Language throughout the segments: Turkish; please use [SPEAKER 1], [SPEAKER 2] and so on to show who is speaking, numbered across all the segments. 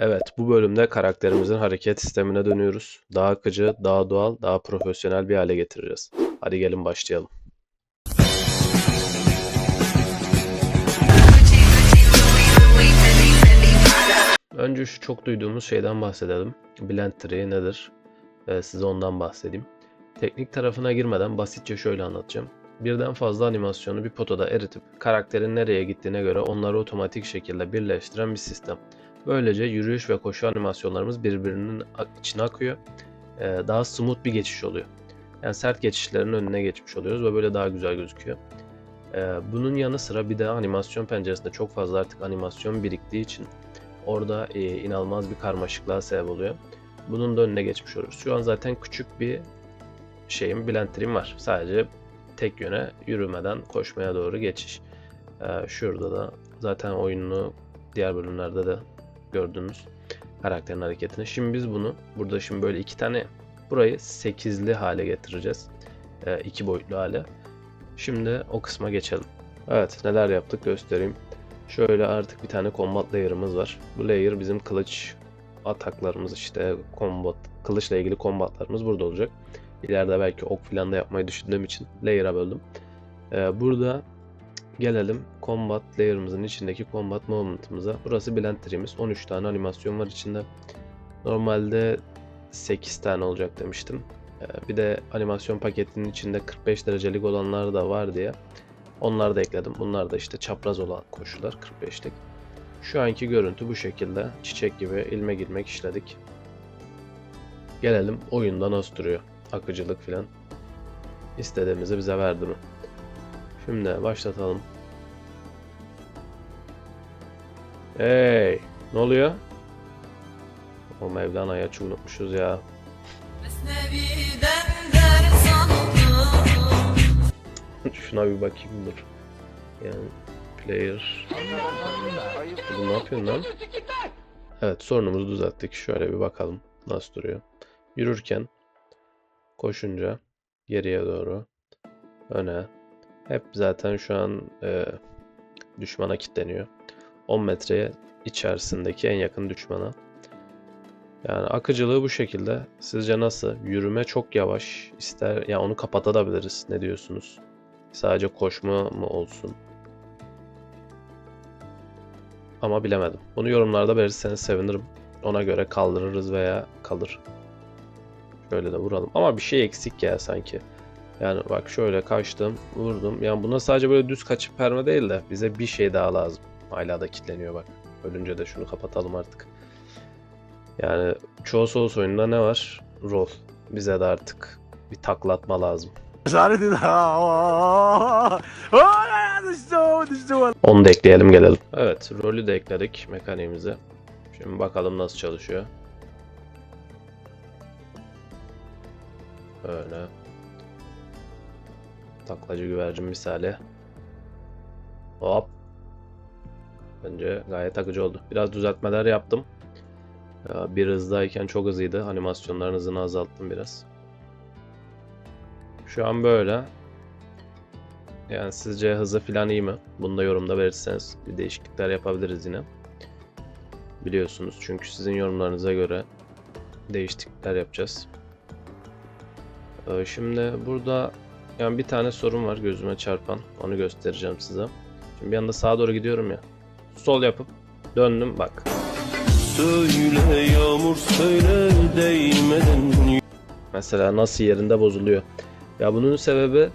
[SPEAKER 1] Evet, bu bölümde karakterimizin hareket sistemine dönüyoruz. Daha akıcı, daha doğal, daha profesyonel bir hale getireceğiz. Hadi gelin başlayalım. Önce şu çok duyduğumuz şeyden bahsedelim. Blend Tree nedir? Ee, size ondan bahsedeyim. Teknik tarafına girmeden basitçe şöyle anlatacağım. Birden fazla animasyonu bir potoda eritip karakterin nereye gittiğine göre onları otomatik şekilde birleştiren bir sistem. Böylece yürüyüş ve koşu animasyonlarımız birbirinin içine akıyor. Ee, daha smooth bir geçiş oluyor. Yani sert geçişlerin önüne geçmiş oluyoruz ve böyle daha güzel gözüküyor. Ee, bunun yanı sıra bir de animasyon penceresinde çok fazla artık animasyon biriktiği için orada e, inanılmaz bir karmaşıklığa sebep oluyor. Bunun da önüne geçmiş oluyoruz. Şu an zaten küçük bir şeyim, blendlerim var. Sadece tek yöne yürümeden koşmaya doğru geçiş. Ee, şurada da zaten oyununu diğer bölümlerde de gördüğünüz karakterin hareketini. Şimdi biz bunu burada şimdi böyle iki tane burayı 8'li hale getireceğiz. Ee, iki boyutlu hale. Şimdi o kısma geçelim. Evet neler yaptık göstereyim. Şöyle artık bir tane combat layer'ımız var. Bu layer bizim kılıç ataklarımız işte combat kılıçla ilgili combatlarımız burada olacak. İleride belki ok falan da yapmayı düşündüğüm için layer'a böldüm. Ee, burada gelelim combat layer'ımızın içindeki combat movement'ımıza. Burası blend tree'miz. 13 tane animasyon var içinde. Normalde 8 tane olacak demiştim. Ee, bir de animasyon paketinin içinde 45 derecelik olanlar da var diye onları da ekledim. Bunlar da işte çapraz olan koşular 45'lik. Şu anki görüntü bu şekilde. Çiçek gibi ilmek ilmek işledik. Gelelim oyunda nasıl duruyor. Akıcılık filan. İstediğimizi bize verdi mi? Şimdi başlatalım. Hey! Ne oluyor? O Mevlana'ya çok unutmuşuz ya. Şuna bir bakayım dur. Yani player. Bu ne yapıyorsun lan? Evet sorunumuzu düzelttik. Şöyle bir bakalım nasıl duruyor. Yürürken koşunca geriye doğru öne hep zaten şu an e, düşmana kilitleniyor. 10 metreye içerisindeki en yakın düşmana. Yani akıcılığı bu şekilde. Sizce nasıl? Yürüme çok yavaş. İster ya onu kapatabiliriz. Ne diyorsunuz? Sadece koşma mı olsun? Ama bilemedim. Bunu yorumlarda belirtirseniz sevinirim. Ona göre kaldırırız veya kalır. Şöyle de vuralım. Ama bir şey eksik ya sanki. Yani bak şöyle kaçtım, vurdum. Yani buna sadece böyle düz kaçıp perme değil de bize bir şey daha lazım. Hala da kilitleniyor bak. Ölünce de şunu kapatalım artık. Yani çoğu Souls oyununda ne var? Roll. Bize de artık bir taklatma lazım.
[SPEAKER 2] Düştü, düştü.
[SPEAKER 1] Onu da ekleyelim gelelim. Evet, rolü de ekledik mekaniğimize. Şimdi bakalım nasıl çalışıyor. Öyle. Taklacı güvercin misali. Hop. Bence gayet akıcı oldu. Biraz düzeltmeler yaptım. Ya, Bir hızdayken çok hızlıydı. Animasyonların hızını azalttım biraz. Şu an böyle. Yani sizce hızı falan iyi mi? Bunu da yorumda belirtirseniz bir değişiklikler yapabiliriz yine. Biliyorsunuz çünkü sizin yorumlarınıza göre değişiklikler yapacağız. Ee, Şimdi burada yani bir tane sorun var gözüme çarpan. Onu göstereceğim size. Şimdi bir anda sağa doğru gidiyorum ya. Sol yapıp döndüm bak.
[SPEAKER 3] Söyle yağmur söyle değmeden
[SPEAKER 1] Mesela nasıl yerinde bozuluyor. Ya bunun sebebi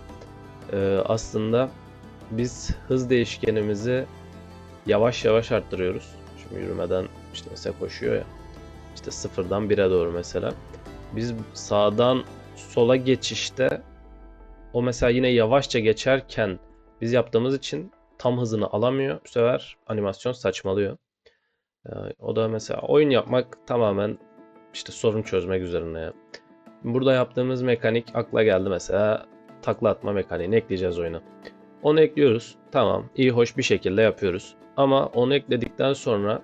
[SPEAKER 1] e, aslında biz hız değişkenimizi yavaş yavaş arttırıyoruz. Şimdi yürümeden işte mesela koşuyor ya. İşte sıfırdan 1'e doğru mesela. Biz sağdan sola geçişte o mesela yine yavaşça geçerken biz yaptığımız için tam hızını alamıyor. Bu sefer animasyon saçmalıyor. E, o da mesela oyun yapmak tamamen işte sorun çözmek üzerine. Burada yaptığımız mekanik akla geldi mesela takla atma mekaniğini ekleyeceğiz oyuna. Onu ekliyoruz. Tamam, iyi hoş bir şekilde yapıyoruz. Ama onu ekledikten sonra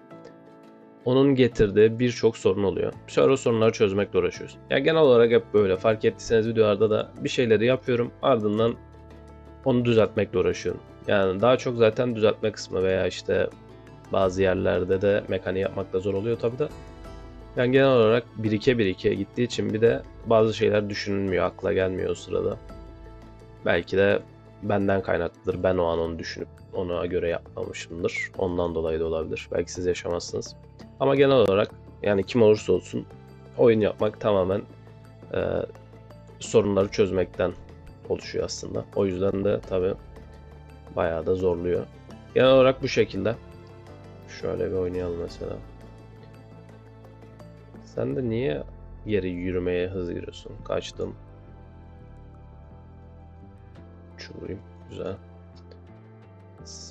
[SPEAKER 1] onun getirdiği birçok sorun oluyor. Sonra o sorunları çözmekle uğraşıyoruz. Ya genel olarak hep böyle. Fark ettiyseniz videolarda da bir şeyleri yapıyorum. Ardından onu düzeltmekle uğraşıyorum. Yani daha çok zaten düzeltme kısmı veya işte Bazı yerlerde de mekaniği yapmak da zor oluyor tabii de. Yani genel olarak 1-2 1-2 gittiği için bir de bazı şeyler düşünülmüyor, akla gelmiyor o sırada. Belki de benden kaynaklıdır. Ben o an onu düşünüp ona göre yapmamışımdır. Ondan dolayı da olabilir. Belki siz yaşamazsınız. Ama genel olarak yani kim olursa olsun oyun yapmak tamamen e, sorunları çözmekten oluşuyor aslında. O yüzden de tabii bayağı da zorluyor. Genel olarak bu şekilde. Şöyle bir oynayalım mesela. Sen de niye geri yürümeye hız giriyorsun? Kaçtım. Uçurayım. Güzel.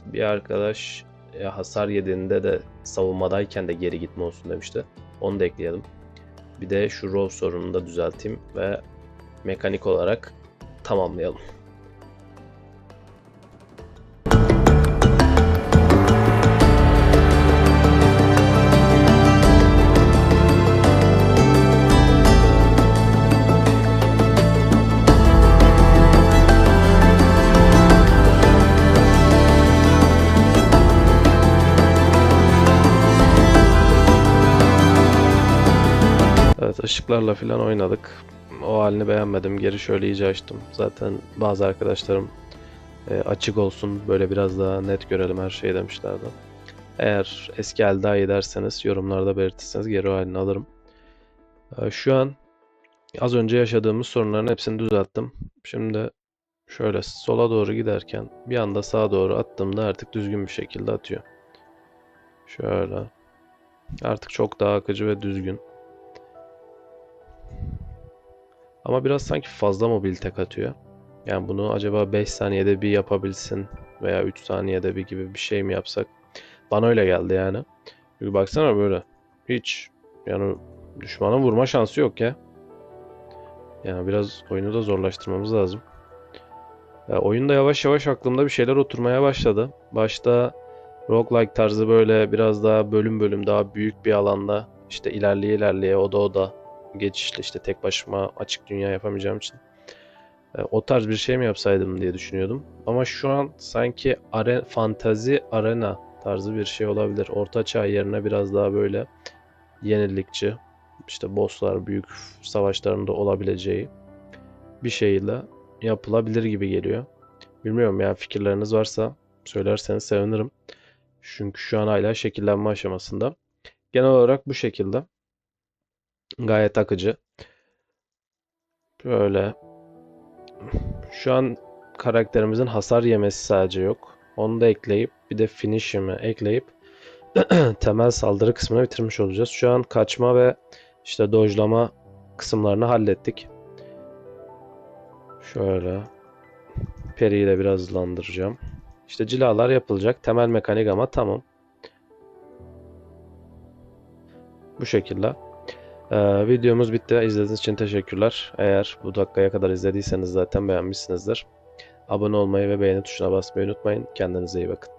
[SPEAKER 1] Bir arkadaş ya hasar yediğinde de savunmadayken de geri gitme olsun demişti. Onu da ekleyelim. Bir de şu row sorununu da düzelteyim ve mekanik olarak tamamlayalım. Işıklarla falan oynadık. O halini beğenmedim. Geri şöyle iyice açtım. Zaten bazı arkadaşlarım e, açık olsun böyle biraz daha net görelim her şeyi demişlerdi. Eğer eski hal daha iyi derseniz yorumlarda belirtirseniz geri o halini alırım. E, şu an az önce yaşadığımız sorunların hepsini düzelttim. Şimdi şöyle sola doğru giderken bir anda sağa doğru attığımda artık düzgün bir şekilde atıyor. Şöyle. Artık çok daha akıcı ve düzgün. Ama biraz sanki fazla mobilite katıyor. Yani bunu acaba 5 saniyede bir yapabilsin veya 3 saniyede bir gibi bir şey mi yapsak? Bana öyle geldi yani. Çünkü baksana böyle. Hiç yani düşmana vurma şansı yok ya. Yani biraz oyunu da zorlaştırmamız lazım. Ya oyunda yavaş yavaş aklımda bir şeyler oturmaya başladı. Başta roguelike tarzı böyle biraz daha bölüm bölüm daha büyük bir alanda işte ilerleye ilerleye oda oda geçişli işte tek başıma açık dünya yapamayacağım için e, o tarz bir şey mi yapsaydım diye düşünüyordum. Ama şu an sanki are, fantazi arena tarzı bir şey olabilir. Orta çağ yerine biraz daha böyle yenilikçi işte bosslar büyük savaşlarında olabileceği bir şeyle yapılabilir gibi geliyor. Bilmiyorum ya fikirleriniz varsa söylerseniz sevinirim. Çünkü şu an hala şekillenme aşamasında. Genel olarak bu şekilde. Gayet akıcı. Böyle. Şu an karakterimizin hasar yemesi sadece yok. Onu da ekleyip bir de finishimi ekleyip temel saldırı kısmını bitirmiş olacağız. Şu an kaçma ve işte dojlama kısımlarını hallettik. Şöyle. Peri'yi de biraz hızlandıracağım. İşte cilalar yapılacak. Temel mekanik ama tamam. Bu şekilde. Ee, videomuz bitti. İzlediğiniz için teşekkürler. Eğer bu dakikaya kadar izlediyseniz zaten beğenmişsinizdir. Abone olmayı ve beğeni tuşuna basmayı unutmayın. Kendinize iyi bakın.